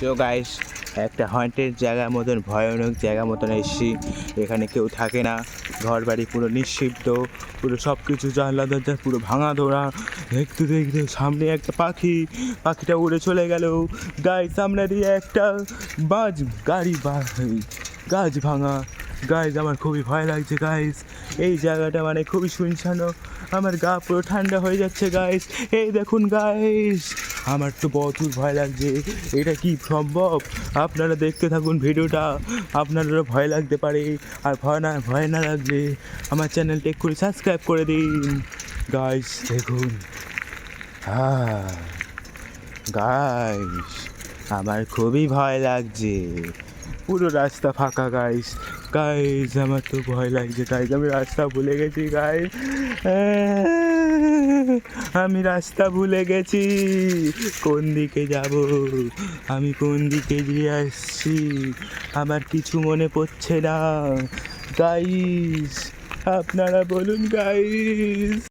So guys একটা haunted জায়গার মতন, ভয়ানক জায়গা মতন এসছি। এখানে কেউ থাকে না। ঘর বাড়ি পুরো নিশ্চিন্ত পুরো সব কিছু জানলা, দরজা পুরো ভাঙা ধরা। দেখতে দেখতে সামনে একটা পাখি, পাখিটা উড়ে চলে গেল। গাইস সামনে দিয়ে একটা বাজ গাড়ি বা- গাছ ভাঙা। গাইজ আমার খুবই ভয় লাগছে গাইজ এই জায়গাটা মানে খুবই শুনছানো আমার গা পুরো ঠান্ডা হয়ে যাচ্ছে গাইজ এই দেখুন গাইজ আমার তো প্রচুর ভয় লাগছে। এটা কি সম্ভব? আপনারা দেখতে থাকুন ভিডিওটা। আপনাদেরও ভয় লাগতে পারে। আর ভয় না ভয় না লাগলে আমার চ্যানেলটা একটু সাবস্ক্রাইব করে দিন। গাইস দেখুন। হ্যাঁ। গাইস আমার খুবই ভয় লাগছে। পুরো রাস্তা ফাঁকা গাইস গাইস আমার তো ভয় লাগছে। গাইস আমি রাস্তা ভুলে গেছি গাইস আমি রাস্তা ভুলে গেছি। কোন দিকে যাব? আমি কোন দিকে গিয়ে আসছি? আমার কিছু মনে পড়ছে না। গাইস আপনারা বলুন গাইস